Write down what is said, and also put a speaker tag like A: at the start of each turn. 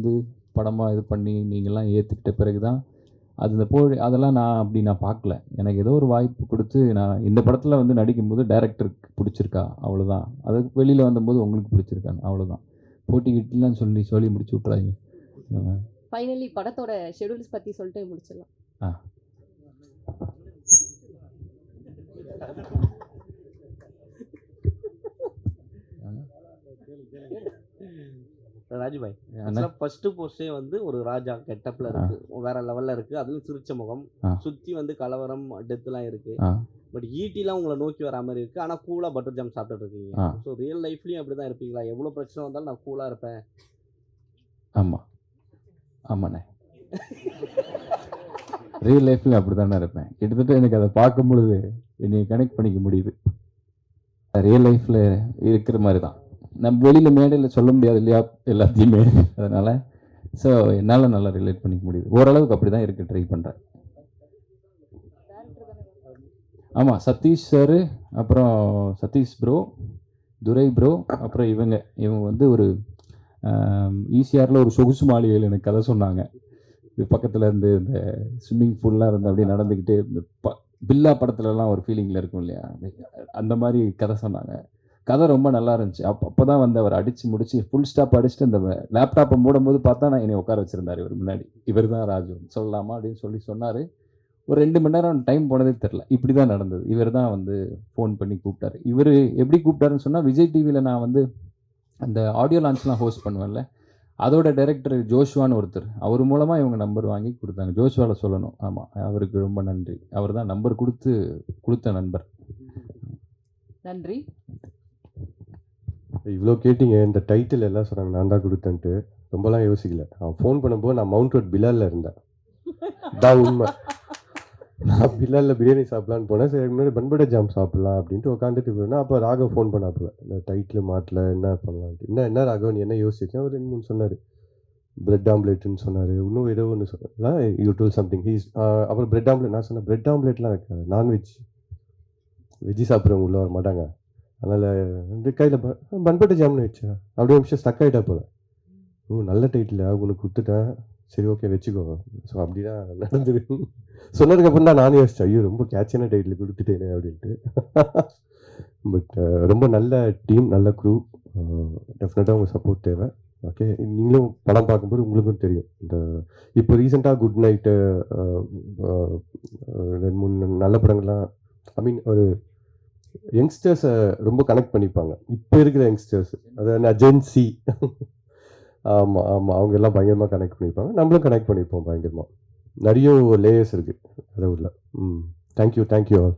A: வந்து படமாக இது பண்ணி நீங்கள்லாம் ஏற்றுக்கிட்ட பிறகு தான் அது இந்த போ அதெல்லாம் நான் அப்படி நான் பார்க்கல. எனக்கு ஏதோ ஒரு வாய்ப்பு கொடுத்து நான் இந்த படத்தில் வந்து நடிக்கும்போது டைரக்டருக்கு பிடிச்சிருக்கா அவ்வளோதான் அதுக்கு வெளியில் வந்தபோது உங்களுக்கு பிடிச்சிருக்கான்னு அவ்வளோதான் போட்டி கிட்டலாம் சொல்லி சொல்லி முடிச்சு விட்றாங்க
B: ஃபைனலி படத்தோட ஷெடியூல்ஸ் பற்றி சொல்லிட்டு முடிச்சிடலாம்.
A: ஆ.
C: ராஜுபாய்
A: அண்ணா
C: ஃபர்ஸ்ட் போஸ்டே வந்து ஒரு ராஜா கெட்டப்ல இருக்கு. வேற லெவல்ல இருக்கு. அதுவும் சிரிச்ச முகம். சுத்தி வந்து கலவரம் டெத்லாம் இருக்கு. பட் ஈட்டிலாம் உங்களை நோக்கி வர மாதிரி இருக்கு. ஆனா கூலா பட்டர் ஜாம் சாப்பிட்டுட்டு இருக்கீங்க. ஸோ ரியல் லைஃப்லயும் அப்படிதான் இருப்பீங்களா? எவ்வளவு பிரச்சனை வந்தாலும் நான் கூலா இருப்பேன்.
A: ஆமாம் ஆமாண்ணே. ரியல் லைஃப்லையும் அப்படி தானே இருப்பேன். கிட்டத்தட்ட எனக்கு அதை பார்க்கும் பொழுது என்னை கனெக்ட் பண்ணிக்க முடியுது. ரியல் லைஃப்பில் இருக்கிற மாதிரி தான் நம்ம வெளியில் மேடையில் சொல்ல முடியாது இல்லையா? எல்லாத்தையுமே. அதனால் ஸோ என்னால் நல்லா ரிலேட் பண்ணிக்க முடியுது. ஓரளவுக்கு அப்படி தான் இருக்குது ட்ரை பண்ணுறேன் ஆமாம் சதீஷ் சார் அப்புறம் சதீஷ் ப்ரோ துரை ப்ரோ அப்புறம் இவங்க இவங்க வந்து ஒரு ஈசிஆரில் ஒரு சொகுசு மாளிகையில் எனக்கு கதை சொன்னாங்க. இது பக்கத்தில் இருந்து இந்த ஸ்விம்மிங் பூல்லாம் இருந்து அப்படியே நடந்துக்கிட்டு இந்த ப பில்லா படத்துலலாம் ஒரு ஃபீலிங்கில் இருக்கும் இல்லையா? அந்த மாதிரி கதை சொன்னாங்க. கதை ரொம்ப நல்லா இருந்துச்சு. அப்போ அப்போ தான் வந்து அவர் அடித்து முடிச்சு ஃபுல் ஸ்டாப் அடிச்சுட்டு இந்த லேப்டாப்பை மூடும்போது பார்த்தா நான் என்னை உட்கார வச்சுருந்தார் இவர் முன்னாடி. இவர் தான் ராஜு. சொல்லலாமா அப்படின்னு சொல்லி சொன்னார். ஒரு ரெண்டு மணி நேரம் டைம் போனதே தெரில இப்படி தான் நடந்தது. இவர் தான் வந்து ஃபோன் பண்ணி கூப்பிட்டாரு. இவர் எப்படி கூப்பிட்டாருன்னு சொன்னால் விஜய் டிவியில் நான் வந்து அந்த ஆடியோ லான்ச்லாம் ஹோஸ்ட் பண்ணுவேன்ல. அதோட டைரக்டர் ஜோஷ்வான்னு ஒருத்தர். அவர் மூலமாக இவங்க நம்பர் வாங்கி கொடுத்தாங்க. ஜோஷுவாவில் சொல்லணும். ஆமாம் அவருக்கு ரொம்ப நன்றி. அவர் தான் நம்பர் கொடுத்து கொடுத்த நண்பர்.
B: நன்றி.
D: இவ்வளோ கேட்டீங்க இந்த டைட்டில் எல்லாம் சொன்னாங்க நான் தான் கொடுத்தேன்ட்டு. ரொம்பலாம் யோசிக்கல. அவன் ஃபோன் பண்ணும்போது நான் மவுண்ட் ரோட் பிலாலில் இருந்தேன். தான் உண்மை. நான் பிலாலில் பிரியாணி சாப்பிட்லான்னு போனேன். சரி முன்னாடி பண்பட ஜாம் சாப்பிட்லாம் அப்படின்ட்டு உட்காந்துட்டு போயிருந்தேன். அப்போ ராகவ் ஃபோன் பண்ணாப்புல இந்த டைட்டில் மாட்டில் என்ன பண்ணலான்ட்டு. என்ன என்ன ராகவ் நீ என்ன யோசிச்சேன் அவர் ரெண்டு மூணு சொன்னார். பிரெட் ஆம்லேட்னு சொன்னார். இன்னும் ஏதோ ஒன்று சொன்னார் யூ டூல் சம்திங் ஹீஸ் அப்புறம் பிரெட் ஆம்லேட் நான் சொன்னேன் பிரெட் ஆம்லேட்லாம் வைக்காது நான்வெஜ் வெஜ்ஜி சாப்பிட்றவங்க உள்ள வர மாட்டாங்க. அதனால் இந்த கையில் பண்பட்ட ஜாம்னு வச்சேன் அப்படியே ஒரு நிமிஷம் ஸ்டக் ஆகிட்டா போல. ஓ நல்ல டைட்டில் உனக்கு கொடுத்துட்டேன் சரி ஓகே வச்சுக்கோ. ஸோ அப்படி தான் நடந்தது சொன்னதுக்கப்புறம் தான் நானும் யோசிச்சேன் ஐயோ ரொம்ப கேட்சான டைட்டில் கொடுத்துட்டேனே அப்படின்ட்டு. பட் ரொம்ப நல்ல டீம் நல்ல க்ரூ டெஃபினட்டாக உங்கள் சப்போர்ட் தேவை. ஓகே நீங்களும் படம் பார்க்கும்போது உங்களுக்கும் தெரியும். இந்த இப்போ ரீசெண்டாக குட் நைட்டு ரெண்டு மூணு நல்ல படங்கள்லாம் ஐ மீன் ஒரு யங்ஸ்டர்ஸை ரொம்ப கனெக்ட் பண்ணிப்பாங்க. இப்போ இருக்கிற யங்ஸ்டர்ஸ் அதாவது அஜென்சி ஆமாம் ஆமாம் அவங்க எல்லாம் பயங்கரமாக கனெக்ட் பண்ணிப்பாங்க. நம்மளும் கனெக்ட் பண்ணிப்போம் பயங்கரமாக நிறைய லேயர்ஸ் இருக்குது கடவுளில். ம். Thank you thank you all